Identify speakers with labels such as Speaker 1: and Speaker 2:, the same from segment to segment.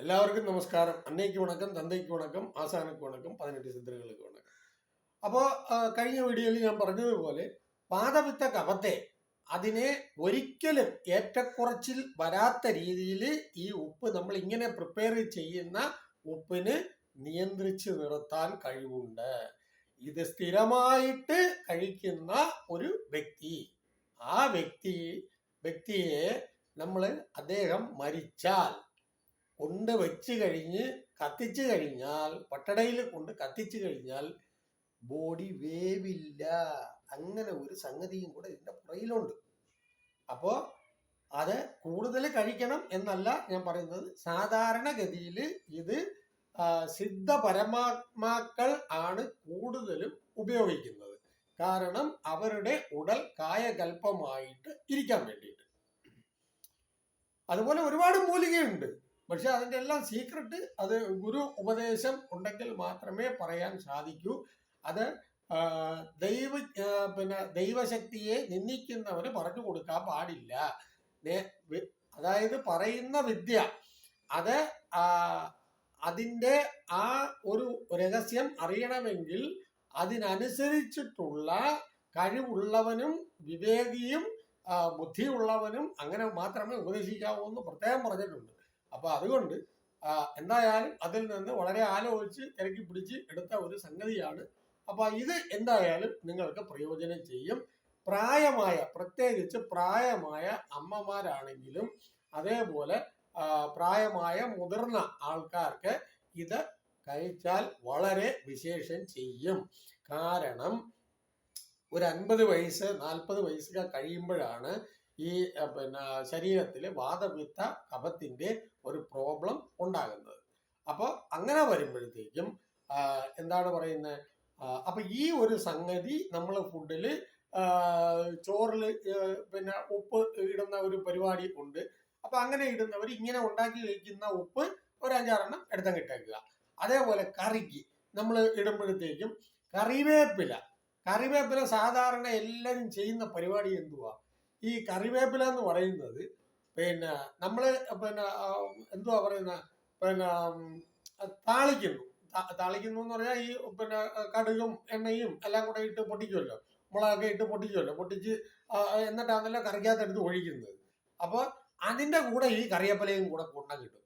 Speaker 1: എല്ലാവർക്കും നമസ്കാരം. അന്നയ്ക്ക് വണക്കം തന്തയ്ക്ക് വണക്കം ആസാനയ്ക്ക് വണക്കം പതിനെട്ട് ചിത്രകൾക്ക് വണക്കം. അപ്പോൾ കഴിഞ്ഞ വീഡിയോയിൽ ഞാൻ പറഞ്ഞതുപോലെ പാതപിത്ത കപത്തെ അതിനെ ഒരിക്കലും ഏറ്റക്കുറച്ചിൽ വരാത്ത രീതിയിൽ ഈ ഉപ്പ് നമ്മൾ ഇങ്ങനെ പ്രിപ്പയർ ചെയ്യുന്ന ഉപ്പിന് നിയന്ത്രിച്ച് നിർത്താൻ കഴിവുണ്ട്. ഇത് സ്ഥിരമായിട്ട് കഴിക്കുന്ന ഒരു വ്യക്തി. ആ വ്യക്തി വ്യക്തിയെ നമ്മൾ അദ്ദേഹം മരിച്ചാൽ കൊണ്ട് വെച്ച് കഴിഞ്ഞ് കത്തിച്ച് കഴിഞ്ഞാൽ പട്ടടയിൽ കൊണ്ട് കത്തിച്ച് കഴിഞ്ഞാൽ ബോഡി വേവില്ല. അങ്ങനെ ഒരു സംഗതിയും കൂടെ ഇതിന്റെ പുറയിലുണ്ട്. അപ്പോൾ അത് കൂടുതൽ കഴിക്കണം എന്നല്ല ഞാൻ പറയുന്നത്. സാധാരണഗതിയിൽ ഇത് സിദ്ധ പരമാത്മാക്കൾ ആണ് കൂടുതലും ഉപയോഗിക്കുന്നത്. കാരണം അവരുടെ ഉടൽ കായകൽപ്പമായിട്ട് ഇരിക്കാൻ വേണ്ടിയിട്ട്. അതുപോലെ ഒരുപാട് മൂലികയുണ്ട്. പക്ഷെ അതിന്റെ എല്ലാം സീക്രട്ട് അത് ഗുരു ഉപദേശം ഉണ്ടെങ്കിൽ മാത്രമേ പറയാൻ സാധിക്കൂ. അത് ദൈവ പിന്നെ ദൈവശക്തിയെ നിന്ദിക്കുന്നവന് പറഞ്ഞു കൊടുക്കാൻ പാടില്ല. അതായത് പറയുന്ന വിദ്യ അത് അതിന്റെ ആ ഒരു രഹസ്യം അറിയണമെങ്കിൽ അതിനനുസരിച്ചിട്ടുള്ള കഴിവുള്ളവനും വിവേകിയും ബുദ്ധിയുള്ളവനും അങ്ങനെ മാത്രമേ ഉപദേശിക്കാവൂ എന്ന് പ്രത്യേകം പറഞ്ഞിട്ടുണ്ട്. അപ്പൊ അതുകൊണ്ട് എന്തായാലും അതിൽ നിന്ന് വളരെ ആലോചിച്ച് തിരക്കി പിടിച്ച് എടുത്ത ഒരു സംഗതിയാണ്. അപ്പൊ ഇത് എന്തായാലും നിങ്ങൾക്ക് പ്രയോജനം ചെയ്യും. പ്രായമായ പ്രത്യേകിച്ച് പ്രായമായ അമ്മമാരാണെങ്കിലും അതേപോലെ പ്രായമായ മുതിർന്ന ആൾക്കാർക്ക് ഇത് കഴിച്ചാൽ വളരെ വിശേഷം ചെയ്യും. കാരണം ഒരു അൻപത് വയസ്സ് നാൽപ്പത് വയസ്സൊക്കെ കഴിയുമ്പോഴാണ് ഈ പിന്നെ ശരീരത്തിൽ വാദപിത്ത കഫത്തിന്റെ ഒരു പ്രോബ്ലം ഉണ്ടാകുന്നത്. അപ്പോൾ അങ്ങനെ വരുമ്പോഴത്തേക്കും എന്താണ് പറയുന്നത്? അപ്പൊ ഈ ഒരു സംഗതി നമ്മൾ ഫുഡിൽ ചോറിൽ പിന്നെ ഉപ്പ് ഇടുന്ന ഒരു പരിപാടി ഉണ്ട്. അപ്പൊ അങ്ങനെ ഇടുന്നവർ ഇങ്ങനെ ഉണ്ടാക്കി കഴിക്കുന്ന ഉപ്പ് ഒരു അഞ്ചാറെണ്ണം എടുത്തങ്ങ് ഇട്ടേക്കുക. അതേപോലെ കറിക്ക് നമ്മൾ ഇടുമ്പോഴത്തേക്കും കറിവേപ്പില. കറിവേപ്പില സാധാരണ എല്ലാവരും ചെയ്യുന്ന പരിപാടി എന്തുവാ? ഈ കറിവേപ്പില എന്ന് പറയുന്നത് പിന്നെ നമ്മൾ പിന്നെ എന്തുവാ പറയുന്ന? പിന്നെ താളിക്കുന്നു. താളിക്കുന്നു എന്ന് പറഞ്ഞാൽ ഈ പിന്നെ കടുകും എണ്ണയും എല്ലാം കൂടെ ഇട്ട് പൊട്ടിക്കുമല്ലോ മുളകൊക്കെ ഇട്ട് പൊട്ടിക്കുമല്ലോ പൊട്ടിച്ച് എന്നിട്ടാണല്ലോ കറിക്കകത്ത് എടുത്ത് ഒഴിക്കുന്നത്. അപ്പോൾ അതിന്റെ കൂടെ ഈ കറിയപ്പലയും കൂടെ കൊണ്ട കിട്ടും.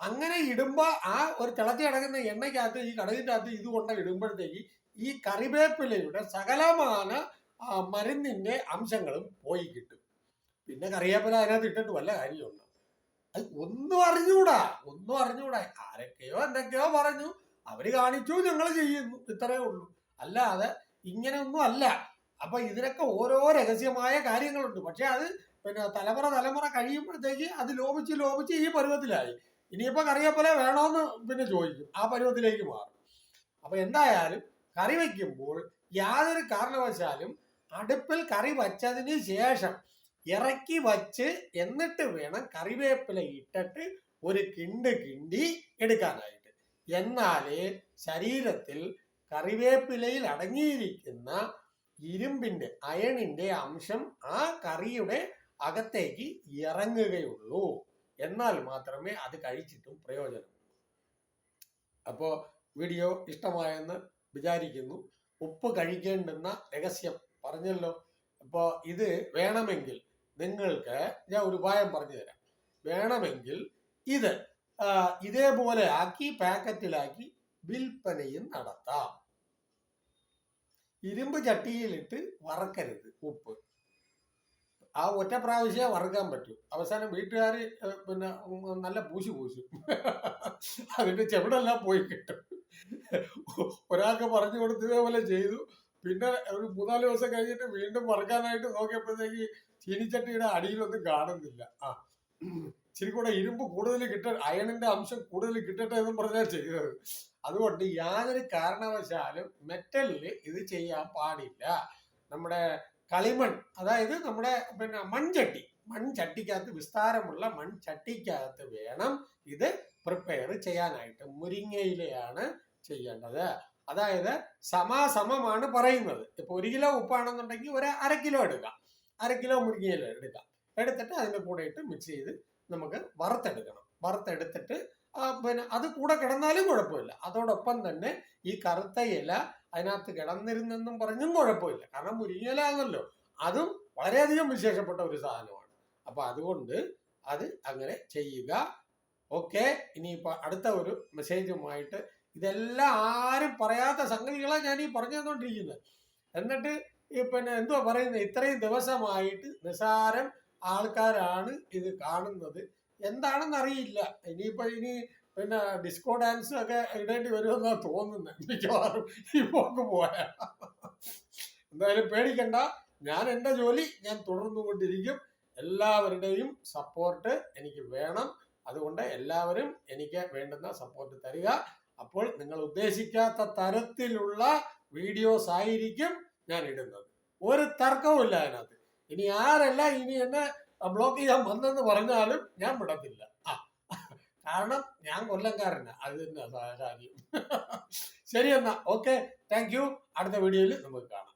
Speaker 1: അങ്ങനെ ഇടുമ്പോ ആ ഒരു തിളച്ച് കിടക്കുന്ന എണ്ണയ്ക്കകത്ത് ഈ കടുകിന്റെ അകത്ത് ഇത് കൊണ്ട ഇടുമ്പോഴത്തേക്ക് ഈ കറിവേപ്പിലയുടെ സകലമാന മരുന്നിന്റെ അംശങ്ങളും പോയി കിട്ടും. പിന്നെ കറിയാപ്പല അതിനകത്ത് ഇട്ടിട്ട് വല്ല കാര്യമുണ്ട് അത് ഒന്നും അറിഞ്ഞൂടാ ഒന്നും അറിഞ്ഞൂടാ. ആരൊക്കെയോ എന്തൊക്കെയോ പറഞ്ഞു. അവർ കാണിച്ചു ഞങ്ങൾ ചെയ്യുന്നു ഇത്രയേ ഉള്ളൂ. അല്ലാതെ ഇങ്ങനെയൊന്നും അല്ല. അപ്പൊ ഇതിനൊക്കെ ഓരോ രഹസ്യമായ കാര്യങ്ങളുണ്ട്. പക്ഷെ അത് പിന്നെ തലമുറ തലമുറ കഴിയുമ്പോഴത്തേക്ക് അത് ലോപിച്ച് ലോപിച്ച് ഈ പരുവത്തിലായി. ഇനിയിപ്പോ കറിയപ്പല വേണോന്ന് പിന്നെ ചോദിക്കും. ആ പരുവത്തിലേക്ക് മാറും. അപ്പൊ എന്തായാലും കറി വയ്ക്കുമ്പോൾ യാതൊരു കാരണവശാലും അടുപ്പിൽ കറി വച്ചതിന് ശേഷം ഇറക്കി വച്ച് എന്നിട്ട് വേണം കറിവേപ്പില ഇട്ടിട്ട് ഒരു കിണ്ട് കിണ്ടി എടുക്കാനായിട്ട്. എന്നാലേ ശരീരത്തിൽ കറിവേപ്പിലയിൽ അടങ്ങിയിരിക്കുന്ന ഇരുമ്പിന്റെ അയണിന്റെ അംശം ആ കറിയുടെ അകത്തേക്ക് ഇറങ്ങുകയുള്ളൂ. എന്നാൽ മാത്രമേ അത് കഴിച്ചിട്ടും പ്രയോജനം. അപ്പോ വീഡിയോ ഇഷ്ടമായെന്ന് വിചാരിക്കുന്നു. ഉപ്പ് കഴിക്കേണ്ടുന്ന രഹസ്യം പറഞ്ഞല്ലോ. അപ്പോൾ ഇത് വേണമെങ്കിൽ നിങ്ങൾക്ക് ഞാൻ ഒരു ഉപായം പറഞ്ഞു തരാം. വേണമെങ്കിൽ ഇത് ഇതേപോലെ ആക്കി പാക്കറ്റിലാക്കി വിൽപ്പനയും നടത്താം. ഇരുമ്പ് ചട്ടിയിലിട്ട് വറക്കരുത് ഉപ്പ്. ആ ഒറ്റ പ്രാവശ്യമേ വറുക്കാൻ പറ്റൂ. അവസാനം വീട്ടുകാർ പിന്നെ നല്ല പൂശി പൂശി. അതിന്റെ ചെവിടെല്ലാം പോയി കിട്ടും. ഒരാൾക്ക് പറഞ്ഞു കൊടുത്തതേപോലെ ചെയ്തു. പിന്നെ ഒരു മൂന്നാൽ ദിവസം കഴിഞ്ഞിട്ട് വീണ്ടും വറുക്കാനായിട്ട് നോക്കിയപ്പോഴത്തേക്ക് ചീനിച്ചട്ടിയുടെ അടിയിലൊന്നും കാണുന്നില്ല. ആ ഇച്ചിരി കൂടെ ഇരുമ്പ് കൂടുതൽ കിട്ട അയണിന്റെ അംശം കൂടുതൽ കിട്ടട്ടെ എന്നും പറഞ്ഞാൽ ചെയ്തത്. അതുകൊണ്ട് യാതൊരു കാരണവശാലും മെറ്റലിൽ ഇത് ചെയ്യാൻ പാടില്ല. നമ്മുടെ കളിമൺ അതായത് നമ്മുടെ പിന്നെ മൺചട്ടി മൺചട്ടിക്കകത്ത് വിസ്താരമുള്ള മൺചട്ടിക്കകത്ത് വേണം ഇത് പ്രിപ്പയർ ചെയ്യാനായിട്ട്. മുരിങ്ങയിലെയാണ് ചെയ്യേണ്ടത്. അതായത് സമാസമമാണ് പറയുന്നത്. ഇപ്പൊ ഒരു കിലോ ഉപ്പാണെന്നുണ്ടെങ്കിൽ ഒരു അര കിലോ എടുക്കാം. അര കിലോ മുരിങ്ങയില എടുക്കാം. എടുത്തിട്ട് അതിന്റെ കൂടെ ഇട്ട് മിക്സ് ചെയ്ത് നമുക്ക് വറുത്തെടുക്കണം. വറുത്തെടുത്തിട്ട് പിന്നെ അത് കൂടെ കിടന്നാലും കുഴപ്പമില്ല. അതോടൊപ്പം തന്നെ ഈ കറുത്ത ഇല അതിനകത്ത് കിടന്നിരുന്നെന്നും പറഞ്ഞും കുഴപ്പമില്ല. കാരണം മുരിങ്ങയില ആണല്ലോ. അതും വളരെയധികം വിശേഷപ്പെട്ട ഒരു സാധനമാണ്. അപ്പൊ അതുകൊണ്ട് അത് അങ്ങനെ ചെയ്യുക. ഓക്കെ. ഇനിയിപ്പോ അടുത്ത ഒരു മെസ്സേജുമായിട്ട് ഇതെല്ലാം ആരും പറയാത്ത സംഗതികളാണ് ഞാൻ ഈ പറഞ്ഞു തന്നോണ്ടിരിക്കുന്നത് എന്നിട്ട് ഈ പിന്നെ എന്തുവാ പറയുന്നത് ഇത്രയും ദിവസമായിട്ട് നിസാരം ആൾക്കാരാണ് ഇത് കാണുന്നത്. എന്താണെന്ന് അറിയില്ല ഇനിയിപ്പോ ഇനി പിന്നെ ഡിസ്കോ ഡാൻസ് ഒക്കെ ഇടേണ്ടി വരുമെന്നാണ് തോന്നുന്നത് മിക്കവാറും. ഈ പോക്ക് പോയാ. എന്തായാലും പേടിക്കണ്ട. ഞാൻ എന്റെ ജോലി ഞാൻ തുടർന്നു കൊണ്ടിരിക്കും എല്ലാവരുടെയും സപ്പോർട്ട് എനിക്ക് വേണം. അതുകൊണ്ട് എല്ലാവരും എനിക്ക് വേണ്ടുന്ന സപ്പോർട്ട് തരിക. അപ്പോൾ നിങ്ങൾ ഉദ്ദേശിക്കാത്ത തരത്തിലുള്ള വീഡിയോസ് ആയിരിക്കും ഞാൻ ഇടുന്നത്. ഒരു തർക്കവുമില്ല അതിനകത്ത്. ഇനി ആരല്ല ഇനി എന്നെ ബ്ലോക്ക് ചെയ്യാൻ വന്നെന്ന് പറഞ്ഞാലും ഞാൻ വിടത്തില്ല. ആ കാരണം ഞാൻ കൊല്ലംകാരനാ അത് തന്നെ കാര്യം. ശരി എന്നാ. ഓക്കെ താങ്ക് യു അടുത്ത വീഡിയോയിൽ നമുക്ക് കാണാം.